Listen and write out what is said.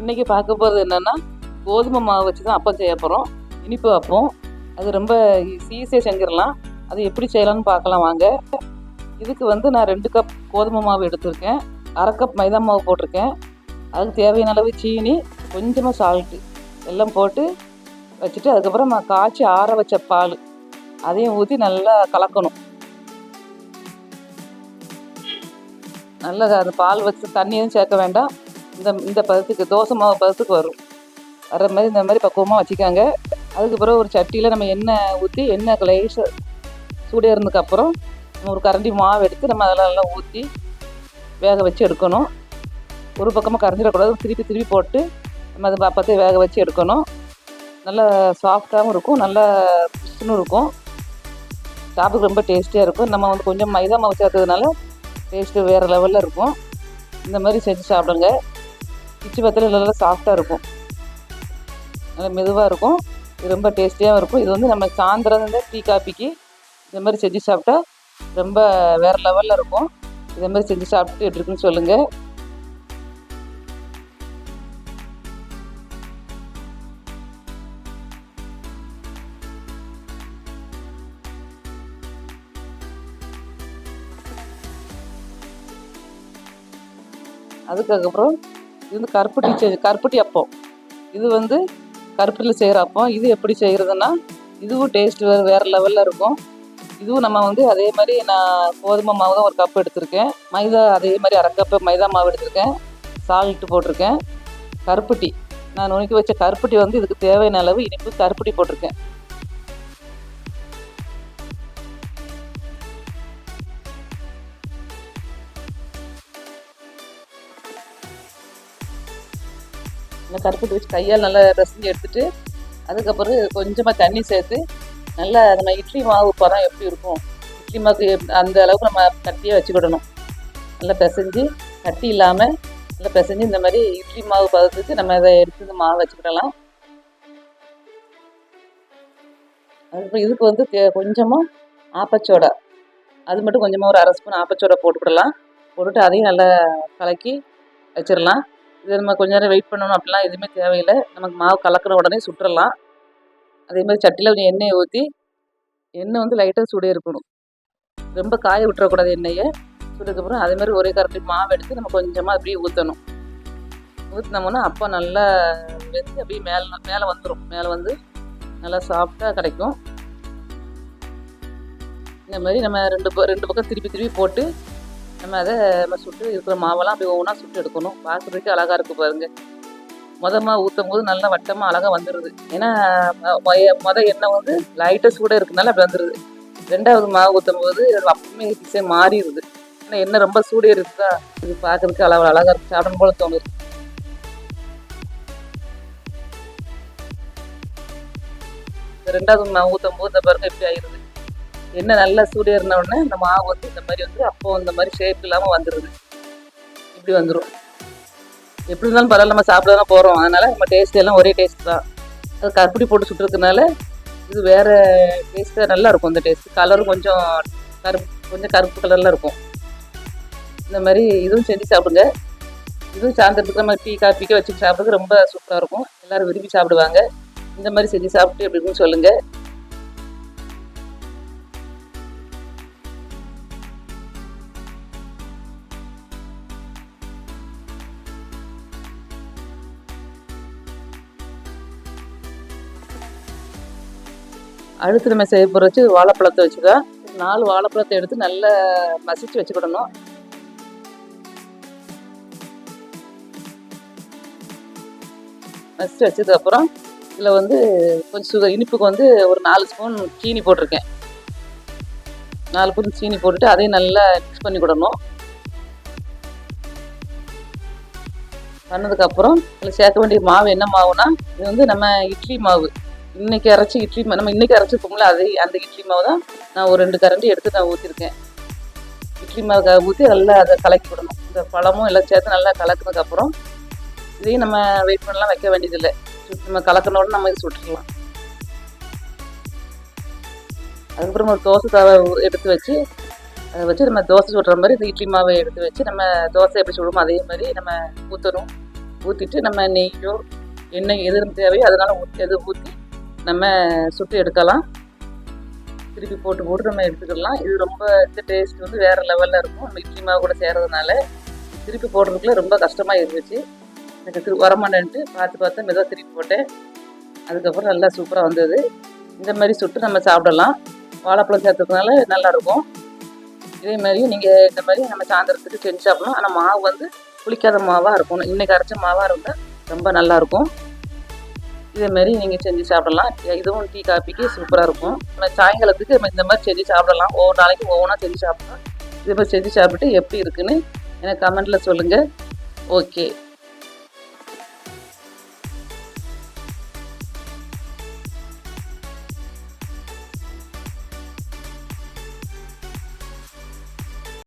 இன்றைக்கி பார்க்க போகிறது என்னென்னா கோதுமை மாவு வச்சு தான் அப்பம் செய்ய போகிறோம் இனிப்பு அப்பம் அது ரொம்ப ஈஸியாக செஞ்சிடலாம். அது எப்படி செய்யலாம்னு பார்க்கலாம் வாங்க. இதுக்கு வந்து நான் ரெண்டு கப் கோதுமை மாவு எடுத்திருக்கேன். அரை கப் மைதா மாவு போட்டிருக்கேன். அதுக்கு தேவையான அளவு சீனி கொஞ்சமாக சால்ட்டு எல்லாம் போட்டு வச்சுட்டு அதுக்கப்புறம் நான் காய்ச்சி ஆற வச்ச பால் அதையும் ஊற்றி நல்லா கலக்கணும். நல்லா அந்த பால் வச்சு தண்ணி எதுவும் சேர்க்க வேண்டாம். இந்த இந்த பதத்துக்கு தோசை மாவு பதத்துக்கு வரும். வர மாதிரி இந்த மாதிரி பக்குவமாக வச்சுக்காங்க. அதுக்கு பிறகு ஒரு சட்டியில் நம்ம எண்ணெய் ஊற்றி எண்ணெய் லேசாக சூடேறதுக்கு இருந்ததுக்கப்புறம் நம்ம ஒரு கரண்டி மாவு எடுத்து நம்ம அதெல்லாம் எல்லாம் ஊற்றி வேக வச்சு எடுக்கணும். ஒரு பக்கமாக கரைஞ்சிடக்கூடாது. திருப்பி திருப்பி போட்டு நம்ம அதை பார்த்து வேக வச்சு எடுக்கணும். நல்லா சாஃப்டாகவும் இருக்கும். நல்லா புஷ்ஷுன்னு இருக்கும். சாப்பிட்டு ரொம்ப டேஸ்டியாக இருக்கும். நம்ம வந்து கொஞ்சம் மைதா மாவு சேர்த்ததுனால டேஸ்ட்டு வேறு லெவலில் இருக்கும். இந்த மாதிரி செஞ்சு சாப்பிடுங்க. பிச்சு பத்தில் நல்லா சாஃப்டாக இருக்கும். நல்லா மெதுவாக இருக்கும். இது ரொம்ப டேஸ்டியாகவும் இருக்கும். இது வந்து நம்ம சாயந்தரம் இந்த டீ காப்பிக்கு இந்த மாதிரி செஞ்சு சாப்பிட்டா ரொம்ப வேறு லெவலில் இருக்கும். இதே மாதிரி செஞ்சு சாப்பிட்டு எப்படி இருக்குன்னு சொல்லுங்கள் அதுக்கப்புறம் இது வந்து கருப்பட்டி செ கருப்பட்டி அப்பம். இது வந்து கருப்பட்டியில் செய்கிற அப்பம். இது எப்படி செய்கிறதுன்னா இதுவும் டேஸ்ட் வேறு வேறு லெவலில் இருக்கும். இதுவும் நம்ம வந்து அதே மாதிரி நான் கோதுமை மாவு தான் ஒரு கப் எடுத்திருக்கேன். மைதா அதே மாதிரி அரை கப்பு மைதா மாவு எடுத்திருக்கேன். சால்ட்டு போட்டிருக்கேன். கருப்பட்டி நான் நுணுக்கி வச்ச கருப்பட்டி வந்து இதுக்கு தேவையான அளவு இனிப்பு கருப்பட்டி போட்டிருக்கேன். இந்த கருப்பட்டி வச்சு கையால் நல்லா ரசிஞ்சு எடுத்துட்டு அதுக்கப்புறம் கொஞ்சமாக தண்ணி சேர்த்து நல்லா நம்ம இட்லி மாவு பதம் எப்படி இருக்கும் இட்லி மாவுக்கு எப்- அந்த அளவுக்கு நம்ம கட்டியே வச்சுக்கிடணும். நல்லா பிசைஞ்சு கட்டி இல்லாமல் நல்லா பிசைஞ்சு இந்த மாதிரி இட்லி மாவு பதத்துக்கு நம்ம அதை எடுத்து இந்த மாவு வச்சுக்கிடலாம். அதுக்கப்புறம் இதுக்கு வந்து கொஞ்சமாக ஆப்பச்சோடா. அது மட்டும் கொஞ்சமாக ஒரு அரை ஸ்பூன் ஆப்பச்சோடா போட்டுக்கிடலாம். போட்டுட்டு அதையும் நல்லா கலக்கி வச்சிடலாம். இது நம்ம கொஞ்ச நேரம் வெயிட் பண்ணணும் அப்படிலாம் எதுவுமே தேவையில்லை. நமக்கு மாவு கலக்கிற உடனே சுட்டுடலாம் அதே மாதிரி சட்டியில் கொஞ்சம் எண்ணெயை ஊற்றி எண்ணெய் வந்து லைட்டாக சுட இருக்கணும். ரொம்ப காய விட்டுறக்கூடாது எண்ணெயை. சுட்டதுக்கப்புறம் அதே மாதிரி ஒரே கரண்டி மாவு எடுத்து நம்ம கொஞ்சமாக அப்படியே ஊற்றணும் ஊற்றினோம்னா அப்போ நல்லா வெந்து அப்படியே மேலே மேலே வந்துடும் மேலே வந்து நல்லா சாஃப்டாக கிடைக்கும். இந்த மாதிரி நம்ம ரெண்டு ரெண்டு பக்கம் திருப்பி திருப்பி போட்டு நம்ம அதை நம்ம சுட்டு இருக்கிற மாவெல்லாம் அப்படி ஒவ்வொன்றா சுட்டு எடுக்கணும். பார்க்குறதுக்கு அழகாக இருக்கு பாருங்க. மொதமாக மாவு ஊற்றும் போது நல்லா வட்டமாக அழகாக வந்துடுது ஏன்னா மொத மொய- எண்ணெய் வந்து லைட்டாக சூடாக இருக்கனால அப்படி வந்துடுது ரெண்டாவது மாவு ஊற்றும் போது அப்பவுமே டிசைன் மாறிடுது ஏன்னா எண்ணெய் ரொம்ப சூடே இருக்குதா இது பார்க்குறதுக்கு அழகாக அழகாக இருக்கு. சாப்பிடும் போல தோணுது. ரெண்டாவது மாவு ஊற்றும் போது இந்த பாருங்க இப்படி ஆயிடுது எண்ணெய் நல்லா சூடு ஏறின உடனே இந்த மாவு வந்து இந்த மாதிரி வந்து அப்போ இந்த மாதிரி ஷேப் இல்லாமல் வந்துடுது இப்படி வந்துடும் எப்படி இருந்தாலும் பரவாயில்ல நம்ம சாப்பிட தான் போகிறோம் அதனால் நம்ம டேஸ்ட் எல்லாம் ஒரே டேஸ்ட் தான். அது கருப்பட்டி போட்டு சுட்டுறதுனால இது வேறு டேஸ்ட்டாக நல்லா இருக்கும் இந்த டேஸ்ட் கலரும் கொஞ்சம் கருப்பு கொஞ்சம் கருப்பு கலரில் இருக்கும். இந்த மாதிரி இதுவும் செஞ்சு சாப்பிடுங்க. இதுவும் சாயந்தரத்துக்கு நம்ம டீ காப்பிக்கு வச்சு சாப்பிட்றது ரொம்ப சூப்பராக இருக்கும். எல்லோரும் விரும்பி சாப்பிடுவாங்க. இந்த மாதிரி செஞ்சு சாப்பிட்டு எப்படி இருக்குன்னு சொல்லுங்கள் அடுத்து நம்ம செய்ய போகிற வச்சு வாழைப்பழத்தை வச்சுக்கோ. நாலு வாழைப்பழத்தை எடுத்து நல்லா மசிச்சு வச்சுக்கிடணும். மசிச்சு வச்சதுக்கப்புறம் இதில் வந்து கொஞ்சம் சுகர் இனிப்புக்கு வந்து ஒரு நாலு ஸ்பூன் சீனி போட்டிருக்கேன். நாலு ஸ்பூன் சீனி போட்டுட்டு அதையும் நல்லா மிக்ஸ் பண்ணி விடணும். பண்ணதுக்கப்புறம் இதில் சேர்க்க வேண்டிய மாவு என்ன மாவுனா இது வந்து நம்ம இட்லி மாவு. இன்னைக்கு அரைச்சி இட்லி மா- நம்ம இன்னைக்கு அரைச்சிருக்கோம்ல அதே அந்த இட்லி மாவு தான் நான் ஒரு ரெண்டு கரண்டி எடுத்து நான் ஊற்றிருக்கேன் இட்லி மாவு ஊற்றி நல்லா அதை கலக்கி விடணும். இந்த பழமும் எல்லாம் சேர்த்து நல்லா கலக்குனதுக்கப்புறம் இதையும் நம்ம வெயிட் பண்ணலாம் வைக்க வேண்டியதில்லை. நம்ம கலக்கினோட நம்ம இது சுட்டுக்கலாம். அதுக்கப்புறம் ஒரு தோசை தவை எடுத்து வச்சு அதை வச்சு நம்ம தோசை சுடுற மாதிரி இந்த இட்லி மாவை எடுத்து வச்சு நம்ம தோசை எப்படி சுடுமோ அதே மாதிரி நம்ம ஊற்றணும் ஊற்றிட்டு நம்ம நெய்யோ எண்ணெய் எது தேவையோ அதனால ஊற்றி எது ஊற்றி நம்ம சுட்டு எடுக்கலாம். திருப்பி போட்டு போட்டு நம்ம எடுத்துக்கலாம். இது ரொம்ப இந்த டேஸ்ட் வந்து வேறு லெவலில் இருக்கும். நம்ம இட்லி மாவு கூட சேர்கிறதுனால திருப்பி போடுறதுக்குள்ள ரொம்ப கஷ்டமாக இருந்துச்சு. எனக்கு திரு வரமாட்டேன்ட்டு பார்த்து பார்த்து மெதுவாக திருப்பி போட்டேன். அதுக்கப்புறம் நல்லா சூப்பராக வந்தது. இந்த மாதிரி சுட்டு நம்ம சாப்பிடலாம். வாழைப்பழம் சேர்த்துறதுனால நல்லாயிருக்கும் இதே மாதிரி நீங்கள் இந்த மாதிரி நம்ம சாயந்தரத்துக்கு செஞ்சு சாப்பிடலாம். ஆனால் மாவு வந்து புளிக்காத மாவாக இருக்கணும். இன்னைக்கு அரைச்ச மாவாக இருந்தால் ரொம்ப நல்லாயிருக்கும் இதே மாதிரி நீங்கள் செஞ்சு சாப்பிடலாம். இதுவும் டீ காப்பிக்கு சூப்பராக இருக்கும். நம்ம சாயங்காலத்துக்கு நம்ம இந்த மாதிரி செஞ்சு சாப்பிடலாம். ஒவ்வொரு நாளைக்கு ஒவ்வொன்றா செஞ்சு சாப்பிடலாம். இதே மாதிரி செஞ்சு சாப்பிட்டு எப்படி இருக்குன்னு எனக்கு கமெண்ட்டில் சொல்லுங்கள் ஓகே